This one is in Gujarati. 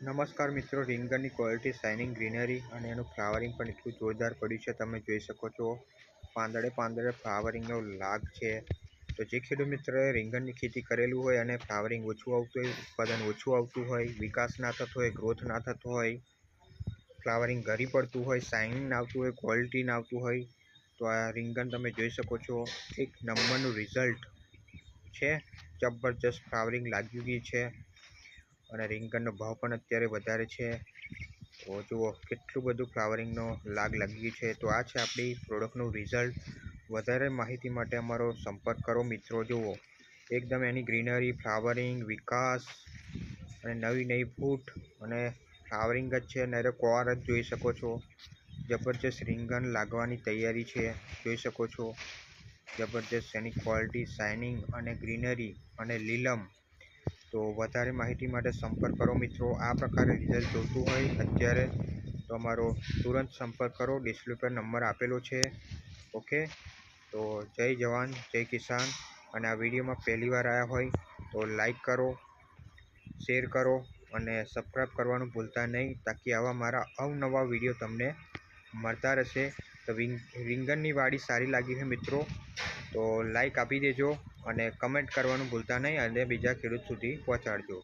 નમસ્કાર મિત્રો, રીંગણની ક્વોલિટી શાઇનિંગ ગ્રીનરી અને એનું ફ્લાવરિંગ પણ એટલું જોરદાર પડ્યું છે. તમે જોઈ શકો છો, પાંદડે પાંદડે ફ્લાવરિંગનો લાગ છે. તો જે ખેડૂત મિત્રોએ રીંગણની ખેતી કરેલું હોય અને ફ્લાવરિંગ ઓછું આવતું હોય, ઉત્પાદન ઓછું આવતું હોય, વિકાસ ના થતો હોય, ગ્રોથ ના થતો હોય, ફ્લાવરિંગ ઘરી પડતું હોય, શાઇનિંગ ના આવતું હોય, ક્વોલિટી ના આવતું હોય, તો આ રીંગણ તમે જોઈ શકો છો, એક નંબરનું રિઝલ્ટ છે. જબરજસ્ત ફ્લાવરિંગ લાગી ગઈ છે. અને રીંગણનો ભાવ પણ અત્યારે વધારે છે. તો જુઓ, કેટલું બધું ફ્લાવરિંગનો લાગ લાગી છે. તો આ છે આપણી પ્રોડક્ટનું રિઝલ્ટ વધારે માહિતી માટે અમારો સંપર્ક કરો મિત્રો, જુઓ. એકદમ એની ગ્રીનરી ફ્લાવરિંગ વિકાસ અને નવી નવી ફૂટ અને ફ્લાવરિંગ જ છે. અને કોર જ જોઈ શકો છો. જબરજસ્ત રીંગણ લાગવાની તૈયારી છે. જોઈ શકો છો. જબરજસ્ત એની ક્વોલિટી શાઇનિંગ અને ગ્રીનરી અને લીલમ તો વધારે માહિતી માટે સંપર્ક કરો મિત્રો. આ પ્રકારે રિઝલ્ટ જોઈતું હોય અત્યારે તો અમારો તુરંત સંપર્ક કરો. ડિસ્પ્લે પર નંબર આપેલો છે. ઓકે તો જય જવાન, જય કિસાન. અને આ વિડીયોમાં પહેલી વાર આવ્યા હોય તો લાઈક કરો શેર કરો અને સબસ્ક્રાઈબ કરવાનું ભૂલતા નહીં તાકી આવા મારા અવનવા વીડિયો તમને મળતા રહેશે. તો રીંગણની વાડી સારી લાગી છે મિત્રો. તો લાઈક આપી દેજો. અને કમેન્ટ કરવાનું ભૂલતા નહીં અને બીજા ખેડૂત સુધી પહોંચાડજો.